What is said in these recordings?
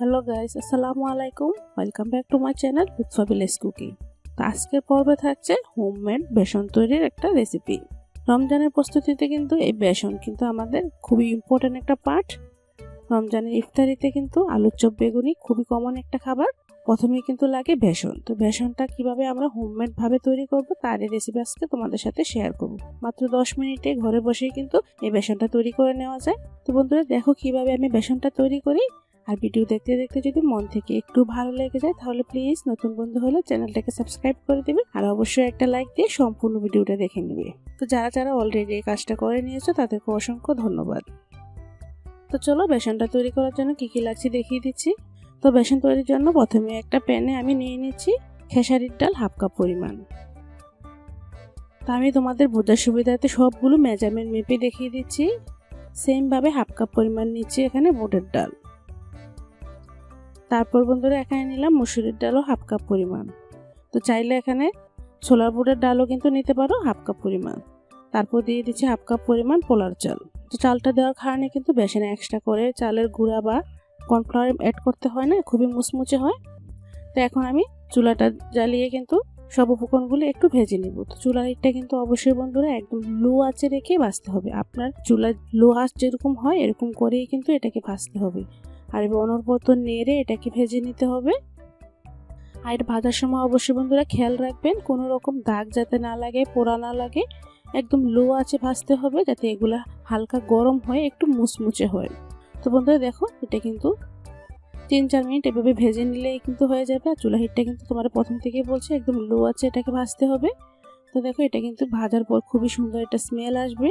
Hello guys আসসালামু আলাইকুম welcome back to my channel village cooking তো আজকের পর্বে থাকছে হোমমেড বেসন তৈরির একটা রেসিপি রমজানের প্রস্তুতিতে কিন্তু এই বেসন কিন্তু আমাদের খুবই ইম্পর্ট্যান্ট একটা পার্ট রমজানের ইফতারিতে কিন্তু আলুর চপ বেগুনি খুবই কমন একটা খাবার। প্রথমে কিন্তু লাগে বেসন। তো বেসনটা কীভাবে আমরা হোমমেড ভাবে তৈরি করব তারই রেসিপি আজকে তোমাদের সাথে শেয়ার করব। মাত্র দশ মিনিটে ঘরে বসেই কিন্তু এই বেসনটা তৈরি করে নেওয়া যায়। তো বন্ধুরা দেখো কীভাবে আমি বেসনটা তৈরি করি। আর ভিডিও দেখতে দেখতে যদি মন থেকে একটু ভালো লেগে যায়, তাহলে প্লিজ নতুন বন্ধু হলে চ্যানেলটাকে সাবস্ক্রাইব করে দেবে আর অবশ্যই একটা লাইক দিয়ে সম্পূর্ণ ভিডিওটা দেখে নেবে। তো যারা যারা অলরেডি এই কাজটা করে নিয়েছো, তাদেরকে অসংখ্য ধন্যবাদ। তো চলো বেসনটা তৈরি করার জন্য কী কী লাগছে দেখিয়ে দিচ্ছি। তো বেসন তৈরির জন্য প্রথমে একটা প্যানে আমি নিয়ে নিচ্ছি খেসারির ডাল হাফ কাপ পরিমাণ। তা আমি তোমাদের বোঝার সুবিধাতে সবগুলো মেজারমেন্ট মেপে দেখিয়ে দিচ্ছি। সেমভাবে হাফ কাপ পরিমাণ নিচ্ছি এখানে বুটের ডাল। তারপর বন্ধুরা এখানে নিলাম মুসুরির ডালও হাফ কাপ পরিমাণ। তো চাইলে এখানে ছোলার বুটের ডালও কিন্তু নিতে পারো হাফ কাপ পরিমাণ। তারপর দিয়ে দিচ্ছি হাফ কাপ পরিমাণ পোলার চাল। তো চালটা দেওয়ার কারণে কিন্তু বেসনে এক্সট্রা করে চালের গুঁড়া বা কর্নফ্লাওয়ার অ্যাড করতে হয় না, খুবই মুচমুচে হয়। তো এখন আমি চুলাটা জ্বালিয়ে কিন্তু সব উপকরণগুলো একটু ভেজে নিব। তো চুলার হিটটা কিন্তু অবশ্যই বন্ধুরা একদম লো আঁচে রেখে ভাজতে হবে। আপনার চুলার লো আঁচ যেরকম হয়, এরকম করেই কিন্তু এটাকে ভাজতে হবে। আর অনর্বত নেড়ে এটাকে ভেজে নিতে হবে। আর এটা ভাজার সময় অবশ্যই বন্ধুরা খেয়াল রাখবেন, কোনো রকম দাগ যাতে না লাগে, পোড়া না লাগে, একদম লো আছে ভাজতে হবে যাতে এগুলো হালকা গরম হয়ে একটু মুচমুচে হয়। তো বন্ধুরা দেখো, এটা কিন্তু তিন চার মিনিট এভাবে ভেজে নিলেই কিন্তু হয়ে যাবে। আর চুলা হিটটা কিন্তু তোমার প্রথম থেকেই বলছে, একদম লো আছে এটাকে ভাজতে হবে। তো দেখো, এটা কিন্তু ভাজার পর খুবই সুন্দর একটা স্মেল আসবে।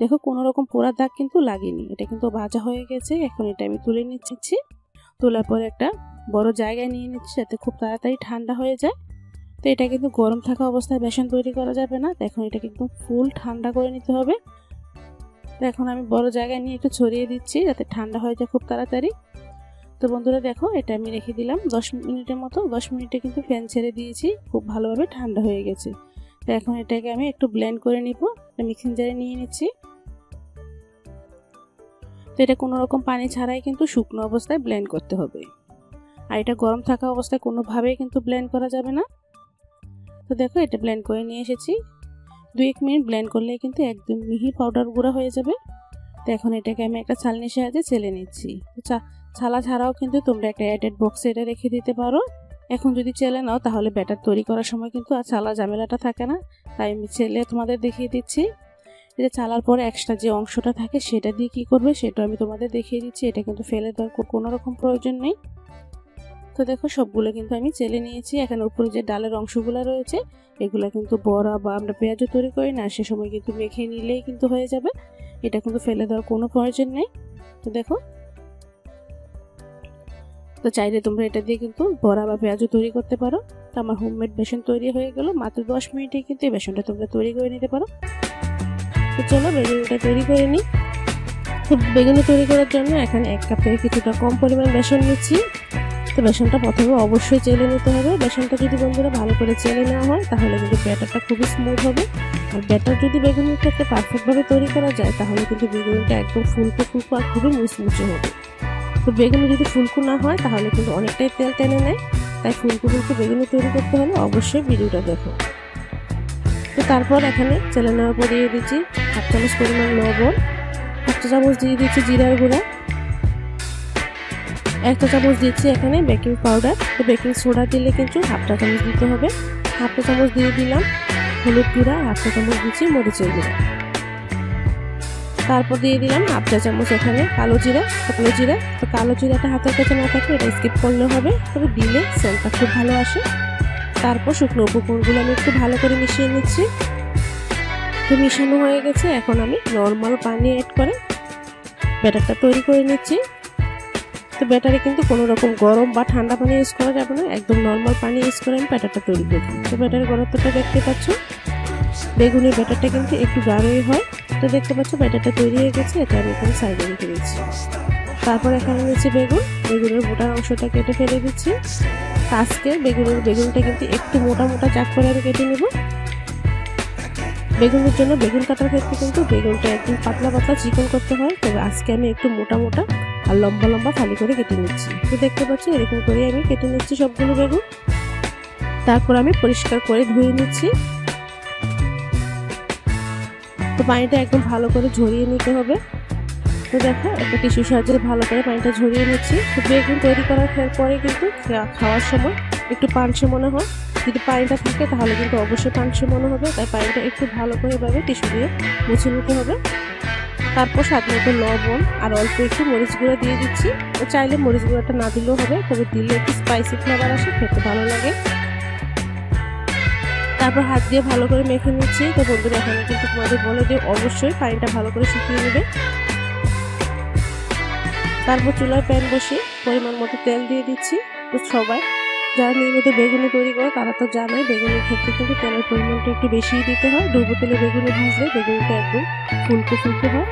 দেখো কোনো রকম পোড়া দাগ কিন্তু লাগেনি। এটা কিন্তু ভাজা হয়ে গেছে, এখন এটা আমি তুলে নিচ্ছি। তোলার পর একটা বড় জায়গায় নিয়ে নিচ্ছি যাতে খুব তাড়াতাড়ি ঠান্ডা হয়ে যায়। তো এটা কিন্তু গরম থাকা অবস্থায় বেসন তৈরি করা যাবে না। এখন এটা কিন্তু ফুল ঠান্ডা করে নিতে হবে। তো এখন আমি বড় জায়গায় নিয়ে একটু ছড়িয়ে দিচ্ছি যাতে ঠান্ডা হয়ে যায় খুব তাড়াতাড়ি। তো বন্ধুরা, দেখো, এটা আমি রেখে দিলাম। দশ মিনিটের মতো, দশ মিনিটে কিন্তু ফ্যান ছেড়ে দিয়েছি। খুব ভালোভাবে ঠান্ডা হয়ে গেছে। তো এখন এটাকে আমি একটু ব্লেন্ড করে নিব। মিক্সিং জারে নিয়ে নিচ্ছি। তো এটা কোনো রকম পানি ছাড়াই কিন্তু শুকনো অবস্থায় ব্লেন্ড করতে হবে। আর এটা গরম থাকা অবস্থায় কোনোভাবেই কিন্তু ব্লেন্ড করা যাবে না। তো দেখো, এটা ব্লেন্ড করে নিয়ে এসেছি। দু এক মিনিট ব্লেন্ড করলে কিন্তু একদম মিহি পাউডার গুঁড়া হয়ে যাবে। তো এখন এটাকে আমি একটা ছালনির সাহায্যে চেলে নিচ্ছি। ছালা ছাড়াও কিন্তু তোমরা একটা অ্যাডেড বক্সে এটা রেখে দিতে পারো। এখন যদি চেলে নাও, তাহলে ব্যাটার তৈরি করার সময় কিন্তু আর চালা ঝামেলাটা থাকে না। তাই আমি চেলে তোমাদের দেখিয়ে দিচ্ছি। এটা চালার পরে এক্সট্রা যে অংশটা থাকে, সেটা দিয়ে কি করবে সেটা আমি তোমাদের দেখিয়ে দিচ্ছি। এটা কিন্তু ফেলে দেওয়ার কোনো রকম প্রয়োজন নেই। তো দেখো, সবগুলো কিন্তু আমি চেলে নিয়েছি। এখানে উপরে যে ডালের অংশগুলো রয়েছে, এগুলো কিন্তু বড়া বা আমরা পেঁয়াজও তৈরি করি না, সে সময় কিন্তু মেখে নিলেই কিন্তু হয়ে যাবে। এটা কিন্তু ফেলে দেওয়ার কোনো প্রয়োজন নেই। তো দেখো তো চাইলে তোমরা এটা দিয়ে কিন্তু বড়া বা পেঁয়াজও তৈরি করতে পারো। তো আমার হোমমেড বেসন তৈরি হয়ে গেল। মাত্র দশ মিনিটে কিন্তু এই বেসনটা তোমরা তৈরি করে নিতে পারো। তো চলো বেগুনটা তৈরি করে নিই। তো বেগুনি তৈরি করার জন্য এখানে এক কাপ থেকে কিছুটা কম পরিমাণ বেসন নিচ্ছি। তো বেসনটা প্রথমে অবশ্যই চেলে নিতে হবে। বেসনটা যদি বন্ধুরা ভালো করে চেলে নেওয়া হয়, তাহলে কিন্তু ব্যাটারটা খুবই স্মুথ হবে। আর ব্যাটার যদি বেগুনের ক্ষেত্রে পারফেক্টভাবে তৈরি করা যায়, তাহলে কিন্তু বেগুনটা একদম ফুলকো ফুলকো আর খুবই মুচমুচে হবে। তো বেগুনি যদি ফুলকু না হয়, তাহলে কিন্তু অনেকটাই তেল টেনে নেয়। তাই ফুলকু ফুলকো বেগুনি তৈরি করতে হলে অবশ্যই ভিডিওটা দেখো। তো তারপর এখানে চেলে নেওয়ার পর দিয়ে দিচ্ছি হাফ চামচ পরিমাণ লবণ, হাফ চা চামচ দিয়ে দিচ্ছি জিরার গুঁড়া। এক চা চামচ দিচ্ছি এখানে বেকিং পাউডার। তো বেকিং সোডা দিলে কিন্তু হাফ চা চামচ দিতে হবে। হাফ চা চামচ দিয়ে দিলাম হলুদ গুঁড়া, হাফ চা চামচ দিচ্ছি মরিচের গুঁড়া। তারপর দিয়ে দিলাম হাফ চা চামচ এখানে কালো জিরা কালো জিরা। তো কালো জিরাটা হাতের কাছে না থাকলে এটা স্কিপ করলে হবে। তবে দিলে সেলটা খুব ভালো আসে। তারপর শুকনো উপকরণগুলো আমি একটু ভালো করে মিশিয়ে নিচ্ছি। তো মিশানো হয়ে গেছে। এখন আমি নর্মাল পানি অ্যাড করে ব্যাটারটা তৈরি করে নিচ্ছি। তো ব্যাটারে কিন্তু কোনো রকম গরম বা ঠান্ডা পানি ইউজ করা যাবে না। একদম নর্মাল পানি ইউজ করে আমি ব্যাটারটা তৈরি করছি। তো ব্যাটারের গরত্বটা দেখতে পাচ্ছ? বেগুনের ব্যাটারটা কিন্তু একটু গাঢ়ই হয়। তো দেখতে পাচ্ছ, ব্যাটারটা তৈরি হয়ে গেছে, এটা আমি এখানে সাইডে রেখে দিচ্ছি। তারপর এখানে নিচ্ছি বেগুন, বেগুনের মোটার অংশটা কেটে ফেলে দিচ্ছি। আজকে বেগুনের, বেগুনটা কিন্তু একটু মোটা মোটা চাক করে আমি কেটে নেব। বেগুনের জন্য বেগুন কাটার ক্ষেত্রে কিন্তু বেগুনটা একদম পাতলা পাতলা চিকন করতে হয়, তবে আজকে আমি একটু মোটা মোটা আর লম্বা লম্বা ফালি করে কেটে নিচ্ছি। তো দেখতে পাচ্ছি, এরকম করে আমি কেটে নিচ্ছি সবগুলো বেগুন। তারপর আমি পরিষ্কার করে ধুয়ে নিচ্ছি। তো পানিটা একদম ভালো করে ঝরিয়ে নিতে হবে। তো দেখো, একটা টিস্যু সাহায্যে ভালো করে পানিটা ঝরিয়ে নিচ্ছি। তো বেগুন তৈরি করার পরে কিন্তু খাওয়ার সময় একটু পানসে মনে হয়। যদি পানিটা থাকে তাহলে কিন্তু অবশ্যই পানসে মনে হবে। তাই পানিটা একটু ভালো করে এভাবে টিস্যু দিয়ে মুছে নিতে হবে। তারপর স্বাদ মতো লবণ আর অল্প একটু মরিচ গুঁড়ো দিয়ে দিচ্ছি। চাইলে মরিচ গুঁড়োটা না দিলেও হবে, তবে দিলে একটু স্পাইসি ফ্লেভার আসে, খেতে ভালো লাগে। তারপর হাত দিয়ে ভালো করে মেখে নিচ্ছি। তো বন্ধুরা, এখানে কিন্তু তোমাদের বলে দিয়ে অবশ্যই পানিটা ভালো করে শুকিয়ে নেবে। তারপর চুলায় প্যান বসে পরিমাণ মতো তেল দিয়ে দিচ্ছি। তো সবাই যারা নিয়মিত বেগুনি তৈরি করে, তারা তো জানে বেগুনের ক্ষেত্রে কিন্তু তেলের পরিমাণটা একটু বেশিই দিতে হয়। ডুবো তেলে বেগুনি ভাজলে বেগুনিটা একদম ফুলকো ফুলকো হয়।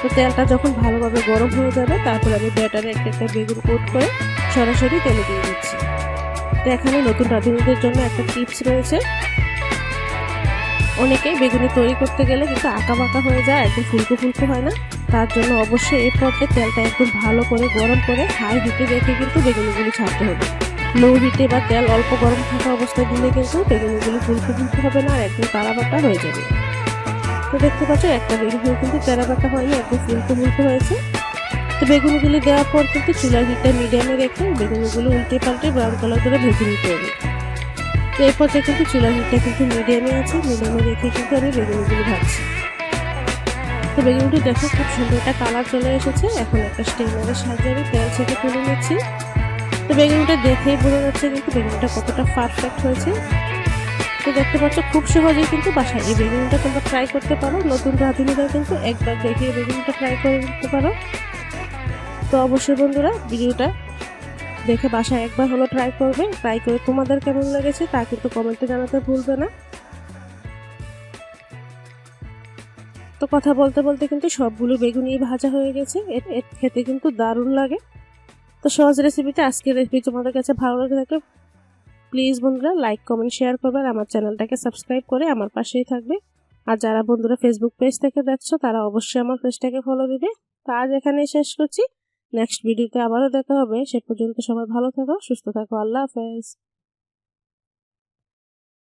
তো তেলটা যখন ভালোভাবে গরম হয়ে যাবে, তারপর আমি ব্যাটারে একটা একটা বেগুন কোট করে সরাসরি তেলে দিয়ে দিচ্ছি। তো এখানে নতুন রাঁধুনিদের জন্য একটা টিপস রয়েছে। অনেকেই বেগুনি তৈরি করতে গেলে কিন্তু আঁকা বাঁকা হয়ে যায়, একদম ফুলকো ফুলকো হয় না। তার জন্য অবশ্যই এই পর্যায়ে তেলটা একদম ভালো করে গরম করে হাই হিটে রেখে কিন্তু বেগুনিগুলি ছাড়তে হবে। লো হিটে বা তেল অল্প গরম থাকা অবস্থায় দিলে কিন্তু বেগুনিগুলি ফুলকো ফুলকো হবে না আর একদম তারাবাটা হয়ে যাবে। তো দেখতে পাচ্ছ, একটা বেগুনি কিন্তু তেরাবাটা হয়নি, একদম ফুলকো ফুলকো হয়েছে। তো বেগুনগুলি দেওয়ার পর কিন্তু চুলার হিটটা মিডিয়ামে রেখে বেগুনগুলো উল্টে পাল্টে ব্রাউন কালার করে ভেজে নিতে হবে। তো এই পর্যায়ে কিন্তু চুলার হিটটা কিন্তু মিডিয়ামে আছে, মিডিয়ামে রেখে কিন্তু আমি বেগুনগুলি ভাজছি। তো বেগুনটি দেখো খুব সুন্দর একটা কালার চলে এসেছে, এখন একটা স্টেনারের সাহায্যে আমি তেল ছেঁকে তুলে নিচ্ছি। তো বেগুনটা দেখেই বোঝা যাচ্ছে কিন্তু বেগুনটা কতটা পারফেক্ট হয়েছে। তো দেখতে পাচ্ছ খুব সহজেই কিন্তু বাসায় এই বেগুনটা তোমরা ট্রাই করতে পারো, নতুন রাঁধুনিরা কিন্তু একবার দেখে এই বেগুনটা ট্রাই করে দিতে পারো। তো অবশ্যই বন্ধুরা, ভিডিওটা দেখে বাসায় একবার হলো ট্রাই করবে ট্রাই করে তোমাদের কেমন লেগেছে তা কিন্তু কমেন্টে জানাতে ভুলবে না। তো কথা বলতে বলতে কিন্তু সবগুলো বেগুনই ভাজা হয়ে গেছে, এর খেতে কিন্তু দারুণ লাগে। তো সহজ রেসিপিটা আজকের রেসিপি তোমাদের কাছে ভালো লাগে থাকে প্লিজ বন্ধুরা লাইক কমেন্ট শেয়ার করবে আর আমার চ্যানেলটাকে সাবস্ক্রাইব করে আমার পাশেই থাকবে। আর যারা বন্ধুরা ফেসবুক পেজ থেকে দেখছ তারা অবশ্যই আমার পেজটাকে ফলো দিবে। তো আজ এখানেই শেষ করছি। নেক্সট ভিডিওতে আবারও দেখা হবে। সে পর্যন্ত সবাই ভালো থাকো সুস্থ থাকো। আল্লাহ হাফেজ।